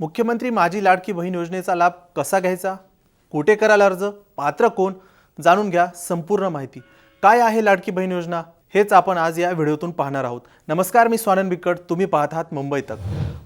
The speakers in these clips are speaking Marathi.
मुख्यमंत्री माझी लाडकी बहीण योजनेचा लाभ कसा घ्यायचा? कुठे करायला अर्ज? पात्र कोण? जाणून घ्या संपूर्ण माहिती. काय आहे लाडकी बहीण योजना? हेच आपण आज या व्हिडिओतून पाहणार आहोत. नमस्कार मी स्वानंद बिकट. तुम्ही पाहत आहात मुंबई तक.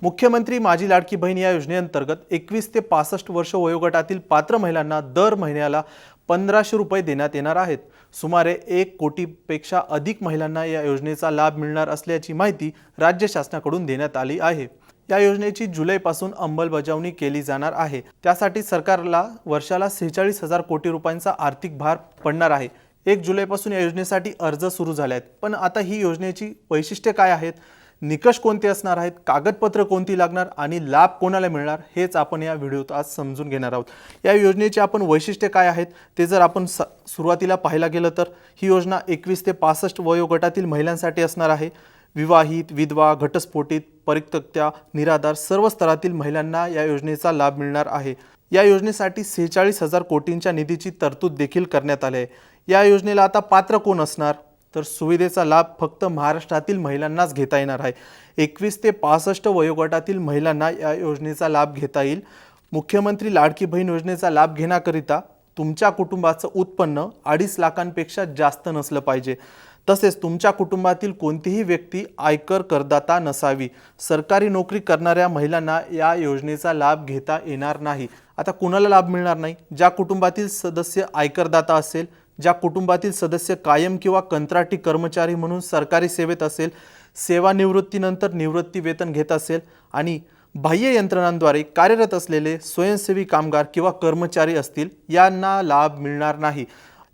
मुख्यमंत्री माझी लाडकी बहीण या योजनेअंतर्गत एकवीस ते पासष्ट वर्ष वयोगटातील पात्र महिलांना दर महिन्याला पंधराशे रुपये देण्यात येणार आहेत. सुमारे एक कोटीपेक्षा अधिक महिलांना या योजनेचा लाभ मिळणार असल्याची माहिती राज्य शासनाकडून देण्यात आली आहे. या योजनेची जुलैपासून अंमलबजावणी केली जाणार आहे. त्यासाठी सरकारला वर्षाला सेहेचाळीस हजार कोटी रुपयांचा आर्थिक भार पडणार आहे. एक जुलैपासून या योजनेसाठी अर्ज सुरू झाले आहेत पण आता ही योजनेची वैशिष्ट्ये काय आहेत? निकष कोणते असणार आहेत? कागदपत्र कोणती लागणार? आणि लाभ कोणाला मिळणार? हेच आपण या व्हिडिओत आज समजून घेणार आहोत. या योजनेचे आपण वैशिष्ट्ये काय आहेत? ते जर आपण स सुरुवातीला पाहायला गेलं तर ही योजना एकवीस ते पासष्ट वयोगटातील महिलांसाठी असणार आहे. विवाहित विधवा घटस्फोटित परित्यक्त्या निराधार सर्व स्तरातील महिलांना या योजनेचा लाभ मिळणार आहे. या योजनेसाठी सेहेचाळीस हजार कोटींच्या निधीची तरतूद देखील करण्यात आली आहे. या योजनेला आता पात्र कोण असणार? तर सुविधेचा लाभ फक्त महाराष्ट्रातील महिलांनाच घेता येणार आहे. एकवीस ते पासष्ट वयोगटातील महिलांना या योजनेचा लाभ घेता येईल. मुख्यमंत्री लाडकी बहीण योजनेचा लाभ घेण्याकरिता तुमच्या कुटुंबाचं उत्पन्न अडीच लाखांपेक्षा जास्त नसलं पाहिजे. तसेच तुमच्या कुटुंबातील कोणतीही व्यक्ती आयकर करदाता नसावी. सरकारी नोकरी करणाऱ्या महिलांना या योजनेचा लाभ घेता येणार नाही. आता कुणाला लाभ मिळणार नाही? ज्या कुटुंबातील सदस्य आयकरदाता असेल ज्या कुटुंबातील सदस्य कायम किंवा कंत्राटी कर्मचारी म्हणून सरकारी सेवेत असेल सेवानिवृत्तीनंतर निवृत्ती वेतन घेत असेल आणि बाह्य यंत्रणांद्वारे कार्यरत असलेले स्वयंसेवी कामगार किंवा कर्मचारी असतील यांना लाभ मिळणार नाही.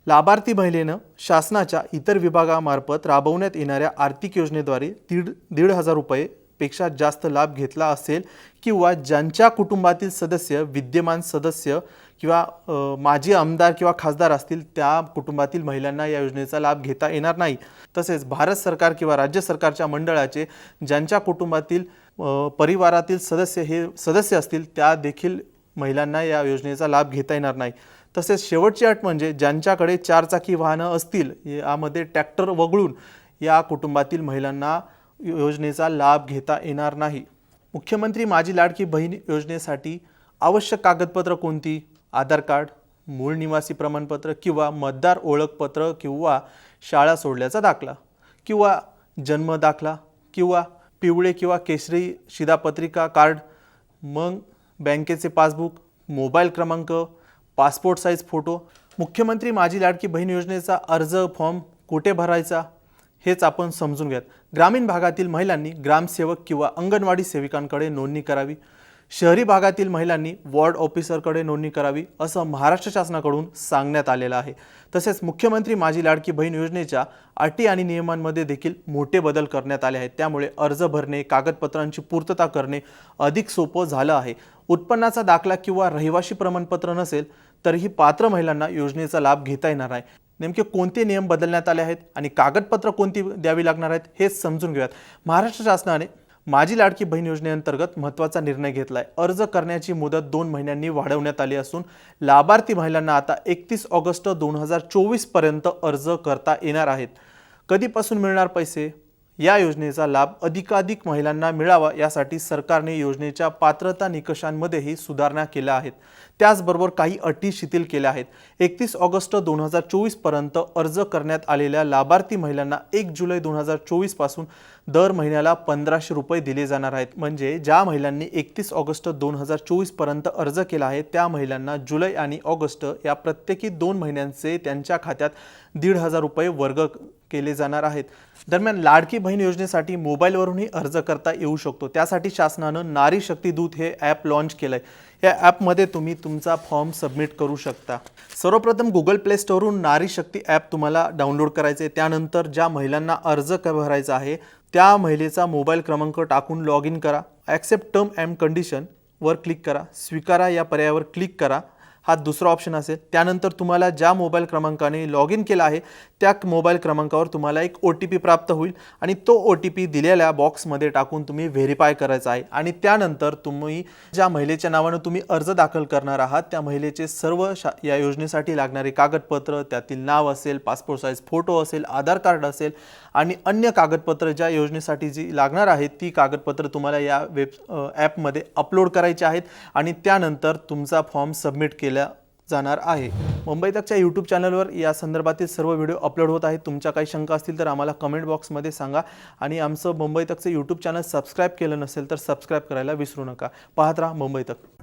लाभार्थी महिलेनं शासनाच्या इतर विभागामार्फत राबवण्यात येणाऱ्या आर्थिक योजनेद्वारे दीड दीड हजार रुपये पेक्षा जास्त लाभ घेतला असेल किंवा ज्यांच्या कुटुंबातील सदस्य विद्यमान सदस्य किंवा माजी आमदार किंवा खासदार असतील त्या कुटुंबातील महिलांना या योजनेचा लाभ घेता येणार नाही. तसेच भारत सरकार किंवा राज्य सरकारच्या मंडळाचे ज्यांच्या कुटुंबातील परिवारातील सदस्य हे सदस्य असतील त्या देखील महिलांना या योजनेचा लाभ घेता येणार नाही. तसेच शेवटची अट म्हणजे ज्यांच्याकडे चारचाकी वाहनं असतील यामध्ये ट्रॅक्टर वगळून या कुटुंबातील महिलांना योजनेचा लाभ घेता येणार नाही. मुख्यमंत्री माझी लाडकी बहीण योजनेसाठी आवश्यक कागदपत्र कोणती? आधार कार्ड मूळ निवासी प्रमाणपत्र किंवा मतदार ओळखपत्र किंवा शाळा सोडल्याचा दाखला किंवा जन्म दाखला किंवा पिवळे किंवा केशरी शिधापत्रिका कार्ड मग बँकेचे पासबुक मोबाईल क्रमांक पासपोर्ट साईज फोटो मुख्यमंत्री माझी लाडकी बहीण योजनेचा अर्ज फॉर्म कुठे भरायचा हेच आपण समजून घ्यात. ग्रामीण भागातील महिलांनी ग्रामसेवक किंवा अंगणवाडी सेविकांकडे नोंदणी करावी. शहरी भागातील महिलांनी वॉर्ड ऑफिसरकडे नोंदणी करावी असं महाराष्ट्र शासनाकडून सांगण्यात आलेलं आहे. तसेच मुख्यमंत्री माझी लाडकी बहीण योजनेच्या अटी आणि नियमांमध्ये देखील मोठे बदल करण्यात आले आहेत. त्यामुळे अर्ज भरणे कागदपत्रांची पूर्तता करणे अधिक सोपं झालं आहे. उत्पन्नाचा दाखला किंवा रहिवाशी प्रमाणपत्र नसेल तरीही पात्र महिलांना योजनेचा लाभ घेता येणार आहे नेमके कोणते नियम बदलण्यात आले आहेत आणि कागदपत्र कोणती द्यावी लागणार आहेत हेच समजून घेऊयात. महाराष्ट्र शासनाने माझी लाडकी बहीण योजनेअंतर्गत महत्त्वाचा निर्णय घेतला आहे अर्ज करण्याची मुदत दोन महिन्यांनी वाढवण्यात आली असून लाभार्थी महिलांना आता एकतीस ऑगस्ट दोन हजार चोवीसपर्यंत अर्ज करता येणार आहेत. कधीपासून मिळणार पैसे? या योजनेचा लाभ अधिकाधिक महिलांना मिळावा यासाठी सरकारने योजनेच्या पात्रता निकषांमध्येही सुधारणा केल्या आहेत. त्याचबरोबर काही अटी शिथिल केल्या आहेत. एकतीस ऑगस्ट दोन हजार चोवीसपर्यंत अर्ज करण्यात आलेल्या लाभार्थी महिलांना एक जुलै दोन हजार चोवीसपासून दर महिन्याला पंधराशे रुपये दिले जाणार आहेत. म्हणजे ज्या महिलांनी एकतीस ऑगस्ट दोन हजार चोवीसपर्यंत अर्ज केला आहे त्या महिलांना जुलै आणि ऑगस्ट या प्रत्येकी दोन महिन्यांचे त्यांच्या खात्यात दीड हजार रुपये वर्ग केले जाणार आहेत. दरम्यान लाडकी बहीण योजनेसाठी मोबाईलवरूनही अर्ज करता येऊ शकतो. त्यासाठी शासनानं नारी शक्ती दूत हे ॲप लॉन्च केलं आहे या ॲपमध्ये तुम्ही तुमचा फॉर्म सबमिट करू शकता. सर्वप्रथम गुगल प्ले स्टोरवरून नारी शक्ती ॲप तुम्हाला डाउनलोड करायचे आहे. त्यानंतर ज्या महिलांना अर्ज क भरायचा आहे त्या महिलेचा मोबाईल क्रमांक टाकून लॉग इन करा. ॲक्सेप्ट टर्म अँड कंडिशन वर क्लिक करा. स्वीकारा या पर्यायावर क्लिक करा. हा दुसरा ऑप्शन असेल. त्यानंतर तुम्हाला ज्या मोबाईल क्रमांकाने लॉग इन केलं आहे त्या मोबाईल क्रमांकावर तुम्हाला एक ओ टी पी प्राप्त होईल आणि तो ओ टी पी दिलेल्या बॉक्समध्ये टाकून तुम्ही व्हेरीफाय करायचा आहे. आणि त्यानंतर तुम्ही ज्या महिलेच्या नावानं तुम्ही अर्ज दाखल करणार आहात त्या महिलेचे सर्व शा या योजनेसाठी लागणारे कागदपत्र त्यातील नाव असेल पासपोर्ट साईज फोटो असेल आधार कार्ड असेल आणि अन्य कागदपत्र ज्या योजनेसाठी जी लागणार आहेत ती कागदपत्र तुम्हाला या वेब ॲपमध्ये अपलोड करायची आहेत आणि त्यानंतर तुमचा फॉर्म सबमिट केला जाणार आहे. मुंबई तकच्या यूट्यूब चॅनलवर या संदर्भातील सर्व व्हिडिओ अपलोड होत आहेत. तुमच्या काही शंका असतील तर आम्हाला कमेंट बॉक्समध्ये सांगा. आणि आमचं मुंबई तकचं यूट्यूब चॅनल सबस्क्राईब केलं नसेल तर सबस्क्राईब करायला विसरू नका. पाहत राहा मुंबई तक.